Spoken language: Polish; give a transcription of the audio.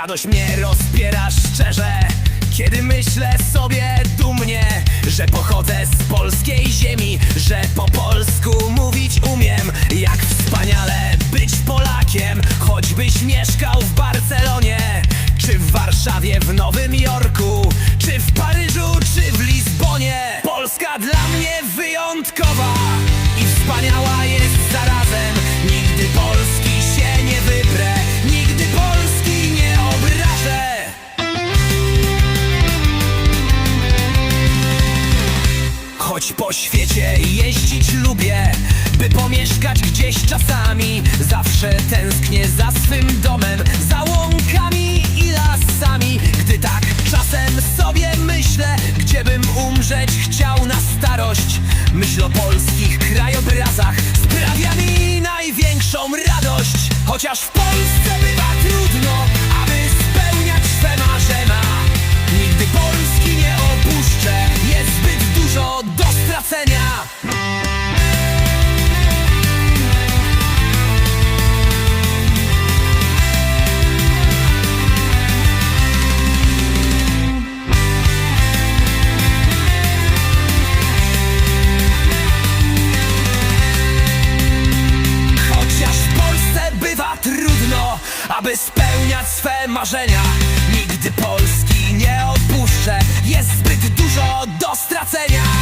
Radość mnie rozpiera szczerze Kiedy myślę sobie dumnie Że pochodzę z polskiej ziemi Że po polsku mówić umiem Jak wspaniale być Polakiem Choćbyś mieszkał w Barcelonie Czy w Warszawie, w Nowym Jorku Czy w Paryżu, czy w Lizbonie. Polska dla Choć po świecie jeździć lubię By pomieszkać gdzieś czasami. Zawsze tęsknię za swym domem Za łąkami i lasami. Gdy tak czasem sobie myślę Gdzie bym umrzeć chciał na starość. Myśl o polskich krajobrazach Sprawia mi największą radość. Chociaż w Polsce bywa trudno Aby spełniać swe marzenia. Nigdy Polski nie opuszczę Jest zbyt dużo do stracenia